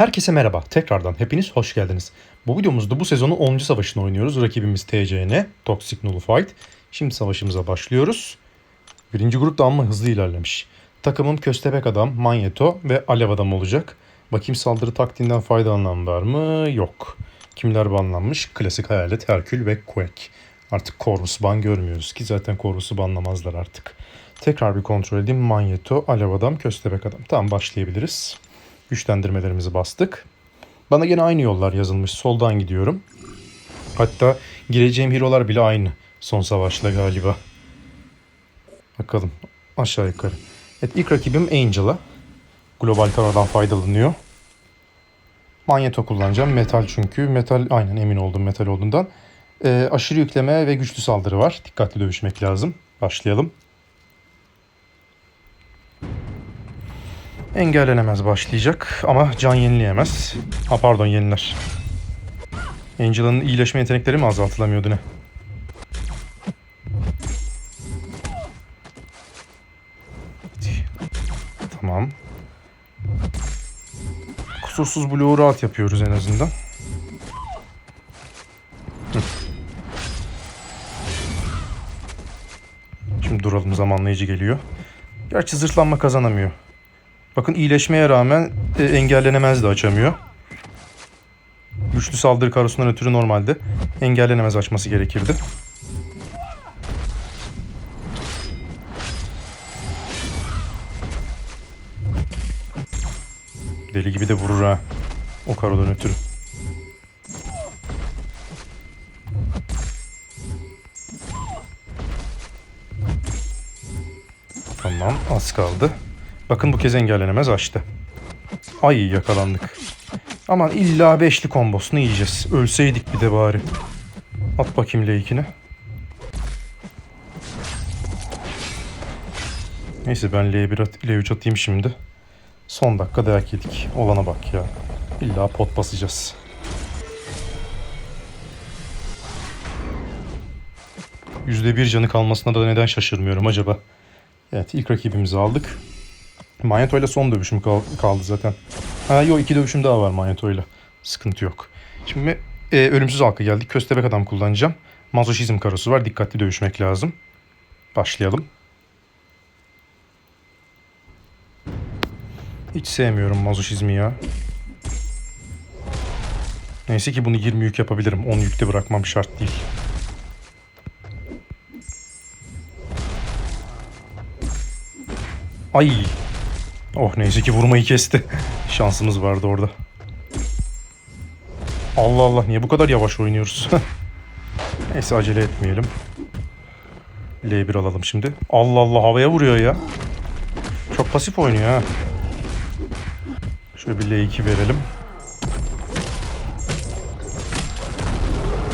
Herkese merhaba. Tekrardan hepiniz hoş geldiniz. Bu videomuzda bu sezonun 10. savaşını oynuyoruz. Rakibimiz TCN, Toxic Nullified. Şimdi savaşımıza başlıyoruz. Birinci grup da amma hızlı ilerlemiş. Takımım Köstebek Adam, Manyeto ve Alev Adam olacak. Bakayım saldırı taktiğinden faydalanan var mı? Yok. Kimler banlanmış? Klasik Hayalet, Herkül ve Quake. Artık Corvus ban görmüyoruz ki zaten Corvus'u banlamazlar artık. Tekrar bir kontrol edeyim. Manyeto, Alev Adam, Köstebek Adam. Tamam başlayabiliriz. Güçlendirmelerimizi bastık. Bana gene aynı yollar yazılmış. Soldan gidiyorum. Hatta gireceğim hero'lar bile aynı. Son savaşla galiba. Bakalım aşağı yukarı. Evet ilk rakibim Angel'a. Global karadan faydalanıyor. Manyeto kullanacağım. Metal çünkü. Metal aynen emin oldum metal olduğundan. Ee, aşırı yükleme ve güçlü saldırı var. Dikkatli dövüşmek lazım. Başlayalım. Engellenemez başlayacak ama can yenileyemez. Ha pardon yeniler. Angela'nın iyileşme yetenekleri mi azaltılamıyordu ne? Tamam. Kusursuz bloğu rahat yapıyoruz en azından. Şimdi duralım zamanlayıcı geliyor. Gerçi zırhlanma kazanamıyor. Bakın iyileşmeye rağmen e, engellenemez de açamıyor. Güçlü saldırı karosundan ötürü normalde engellenemez açması gerekirdi. Deli gibi de vurur ha. O karodan ötürü. Tamam az kaldı. Bakın bu kez engellenemez açtı. Ay yakalandık. Aman illa beşli kombosunu yiyeceğiz. Ölseydik bir de bari. At bakayım L2'ni. Neyse ben L1 at, L3 atayım şimdi. Son dakika dayak yedik. Olana bak ya. İlla pot basacağız. %1 canı kalmasına da neden şaşırmıyorum acaba? Evet ilk rakibimizi aldık. Magneto ile son dövüşüm kal- kaldı zaten. Ha yok iki dövüşüm daha var Magneto ile. Sıkıntı yok. Şimdi e, ölümsüz halka geldik. Köstebek adam kullanacağım. Mazoşizm karosu var. Dikkatli dövüşmek lazım. Başlayalım. Hiç sevmiyorum mazoşizmi ya. Neyse ki bunu 20 yük yapabilirim. 10 yükte bırakmam şart değil. Ay Oh neyse ki vurmayı kesti. Şansımız vardı orada. Allah Allah niye bu kadar yavaş oynuyoruz? neyse acele etmeyelim. L1 alalım şimdi. Allah Allah havaya vuruyor ya. Çok pasif oynuyor ha. Şöyle bir L2 verelim.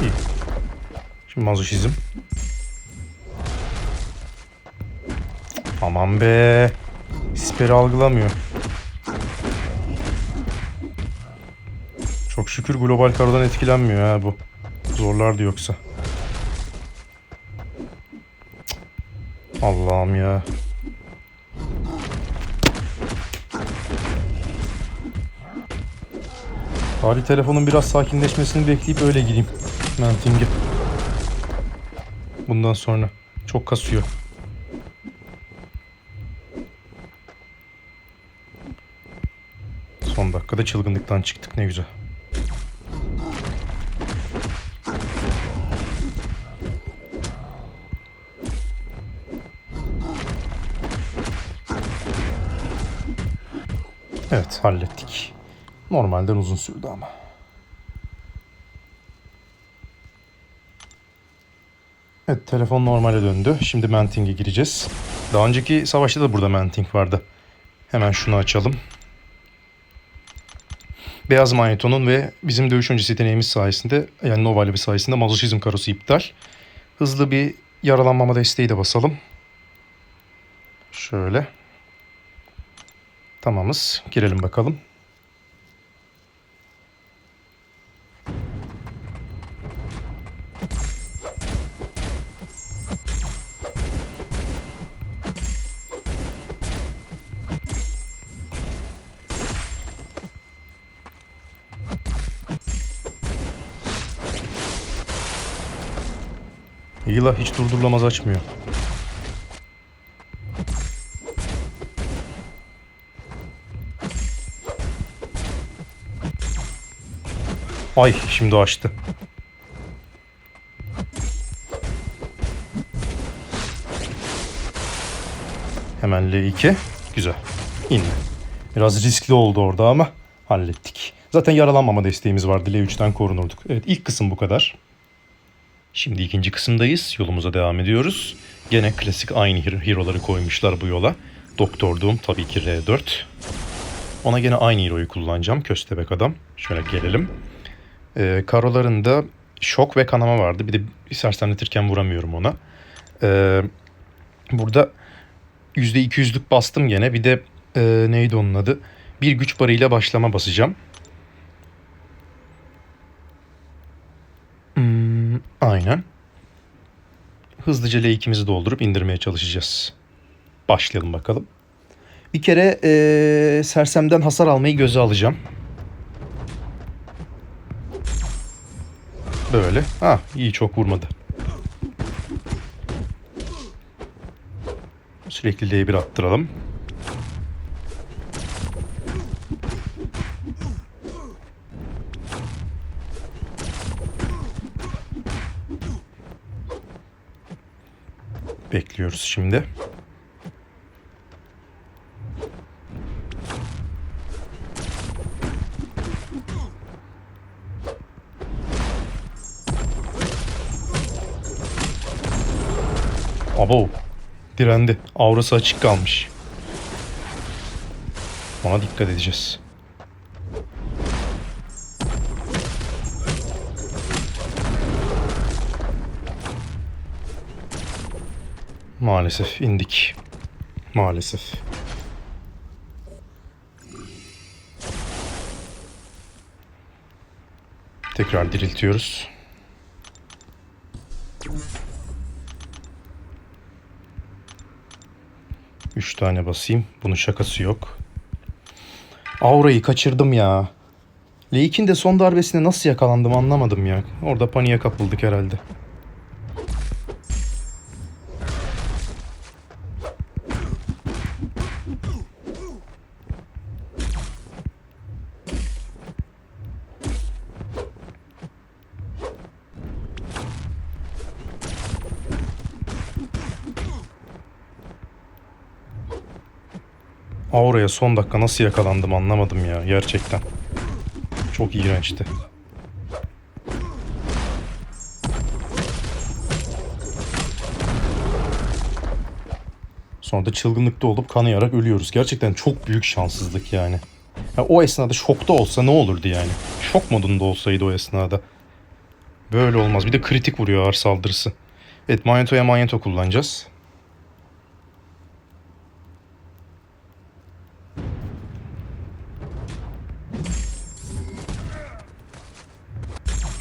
İyi. Şimdi mazoşizm. Aman be. Siperi algılamıyor. Çok şükür global karodan etkilenmiyor ha bu. Zorlardı yoksa. Allah'ım ya. Bari telefonun biraz sakinleşmesini bekleyip öyle gireyim. Manting'e. Bundan sonra. Çok kasıyor. Son dakikada çılgınlıktan çıktık ne güzel. Evet hallettik. Normalden uzun sürdü ama. Evet telefon normale döndü. Şimdi Manting'e gireceğiz. Daha önceki savaşta da burada Manting vardı. Hemen şunu açalım. Beyaz Magneton'un ve bizim dövüş öncesi yeteneğimiz sayesinde yani Nova bir sayesinde mazoşizm karosu iptal. Hızlı bir yaralanmama desteği de basalım. Şöyle. Tamamız. Girelim bakalım. Hila hiç durdurulamaz açmıyor. Ay şimdi açtı. Hemen L2. Güzel. İnme. Biraz riskli oldu orada ama hallettik. Zaten yaralanmama desteğimiz vardı. L3'ten korunurduk. Evet ilk kısım bu kadar. Şimdi ikinci kısımdayız. Yolumuza devam ediyoruz. Gene klasik aynı hero- hero'ları koymuşlar bu yola. Doktor Doom tabii ki R4. Ona gene aynı hero'yu kullanacağım. Köstebek adam. Şöyle gelelim. Ee, karolarında şok ve kanama vardı. Bir de sersemletirken vuramıyorum ona. Ee, burada %200'lük bastım gene. Bir de e, neydi onun adı? Bir güç barıyla başlama basacağım. Aynen. Hızlıca L2'mizi doldurup indirmeye çalışacağız. Başlayalım bakalım. Bir kere e, sersemden hasar almayı göze alacağım. Böyle. Ha iyi çok vurmadı. Sürekli L1 attıralım. Bekliyoruz şimdi. Abo. Direndi. Aurası açık kalmış. Ona dikkat edeceğiz. Maalesef indik. Maalesef. Tekrar diriltiyoruz. Üç tane basayım. Bunun şakası yok. Aura'yı kaçırdım ya. Leik'in de son darbesine nasıl yakalandım anlamadım ya. Orada paniğe kapıldık herhalde. Aura'ya son dakika nasıl yakalandım anlamadım ya gerçekten. Çok iğrençti. Sonra da çılgınlıkta olup kanayarak ölüyoruz. Gerçekten çok büyük şanssızlık yani. Ya o esnada şokta olsa ne olurdu yani? Şok modunda olsaydı o esnada. Böyle olmaz. Bir de kritik vuruyor ağır saldırısı. Evet manyetoya manyeto kullanacağız.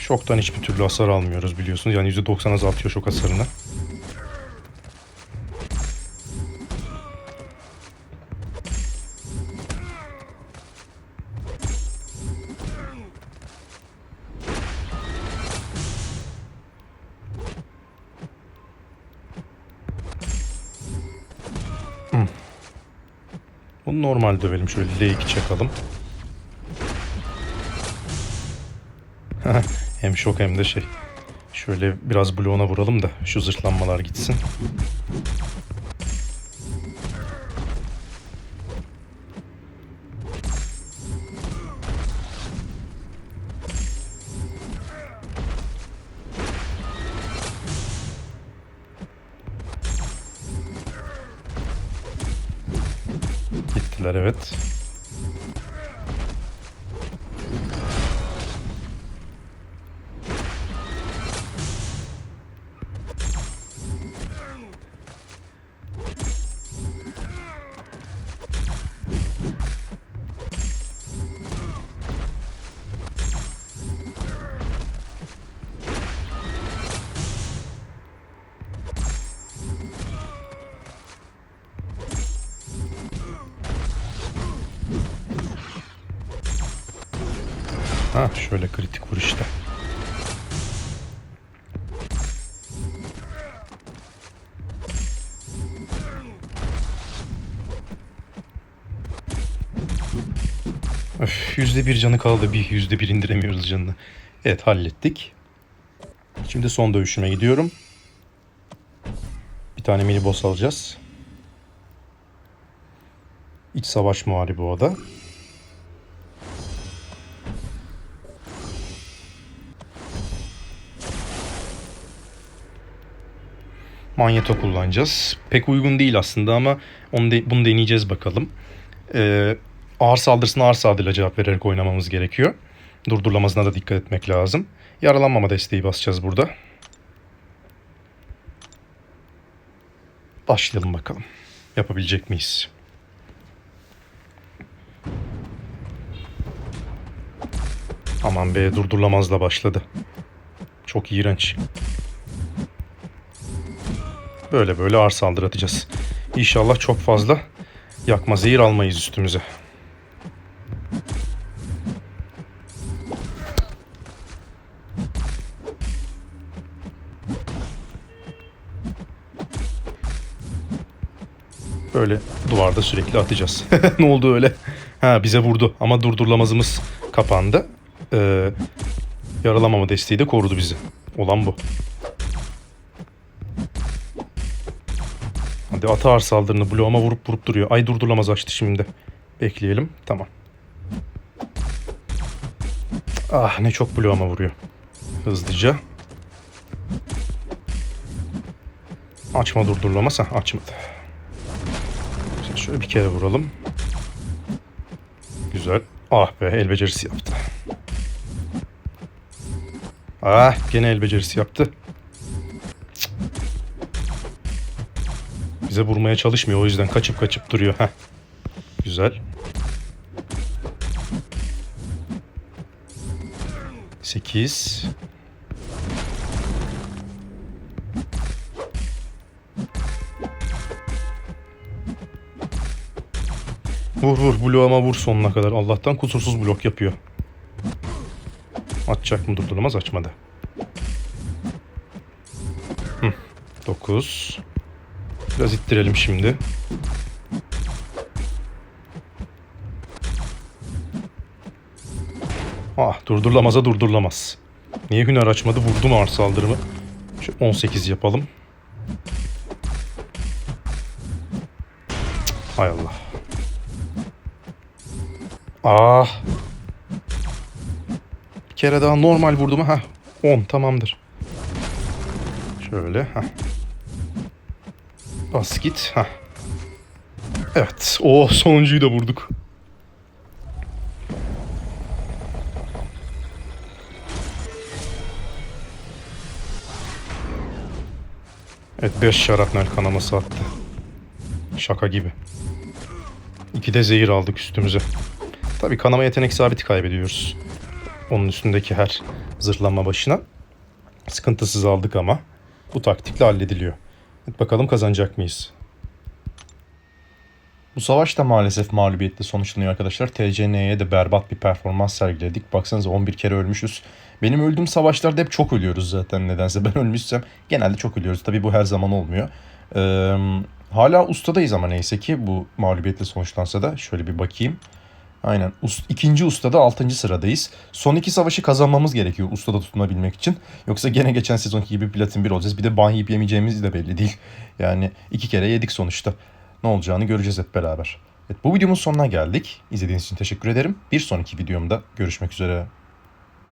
Şoktan hiçbir türlü hasar almıyoruz biliyorsunuz. Yani %90 azaltıyor şok hasarını. Hmm. Normal dövelim. Şöyle L2 çakalım. hem şok hem de şey. Şöyle biraz bloğuna vuralım da şu zırhlanmalar gitsin. Gittiler evet. Ha şöyle kritik vuruşta. Öf, %1 canı kaldı. Bir %1 indiremiyoruz canını. Evet hallettik. Şimdi son dövüşüme gidiyorum. Bir tane mini boss alacağız. İç savaş muharibi o da. Manyeto kullanacağız. Pek uygun değil aslında ama onu de, bunu deneyeceğiz bakalım. Ee, ağır saldırısına ağır saldırıyla cevap vererek oynamamız gerekiyor. Durdurulamasına da dikkat etmek lazım. Yaralanmama desteği basacağız burada. Başlayalım bakalım. Yapabilecek miyiz? Aman be durdurulamazla başladı. Çok iğrenç. Böyle böyle ağır saldırı atacağız. İnşallah çok fazla yakma zehir almayız üstümüze. Böyle duvarda sürekli atacağız. ne oldu öyle? Ha bize vurdu ama durdurulamazımız kapandı. Ee, yaralamama desteği de korudu bizi. Olan bu. Hadi at ağır saldırını bloğuma vurup vurup duruyor. Ay durdurulamaz açtı şimdi. Bekleyelim. Tamam. Ah ne çok bloğuma vuruyor. Hızlıca. Açma durdurulamaz. Ha açmadı. Şimdi şöyle bir kere vuralım. Güzel. Ah be el becerisi yaptı. Ah gene el becerisi yaptı. Bize vurmaya çalışmıyor o yüzden kaçıp kaçıp duruyor. Heh. Güzel. Sekiz. Vur vur bloğuma vur sonuna kadar. Allah'tan kusursuz blok yapıyor. Açacak mı durduramaz açmadı. Hı. 9. Biraz ittirelim şimdi. Ah durdurulamaz'a durdurulamaz. Niye hüner açmadı? Vurdum ağır saldırımı. Şu 18 yapalım. Cık, Hay Allah. Ah. Bir kere daha normal vurdum. Ha 10 tamamdır. Şöyle. ha. Bas git. ha. Evet. O sonuncuyu da vurduk. Evet 5 şarapnel kanaması attı. Şaka gibi. İki de zehir aldık üstümüze. Tabii kanama yetenek sabiti kaybediyoruz. Onun üstündeki her zırhlanma başına. Sıkıntısız aldık ama bu taktikle hallediliyor. Bakalım kazanacak mıyız? Bu savaş da maalesef mağlubiyetle sonuçlanıyor arkadaşlar. TCN'ye de berbat bir performans sergiledik. Baksanıza 11 kere ölmüşüz. Benim öldüğüm savaşlarda hep çok ölüyoruz zaten nedense. Ben ölmüşsem genelde çok ölüyoruz. Tabii bu her zaman olmuyor. Ee, hala ustadayız ama neyse ki bu mağlubiyetle sonuçlansa da. Şöyle bir bakayım. Aynen. İkinci ustada altıncı sıradayız. Son iki savaşı kazanmamız gerekiyor ustada tutunabilmek için. Yoksa gene geçen sezonki gibi platin bir olacağız. Bir de ban yiyip yemeyeceğimiz de belli değil. Yani iki kere yedik sonuçta. Ne olacağını göreceğiz hep beraber. Evet, bu videomun sonuna geldik. İzlediğiniz için teşekkür ederim. Bir sonraki videomda görüşmek üzere.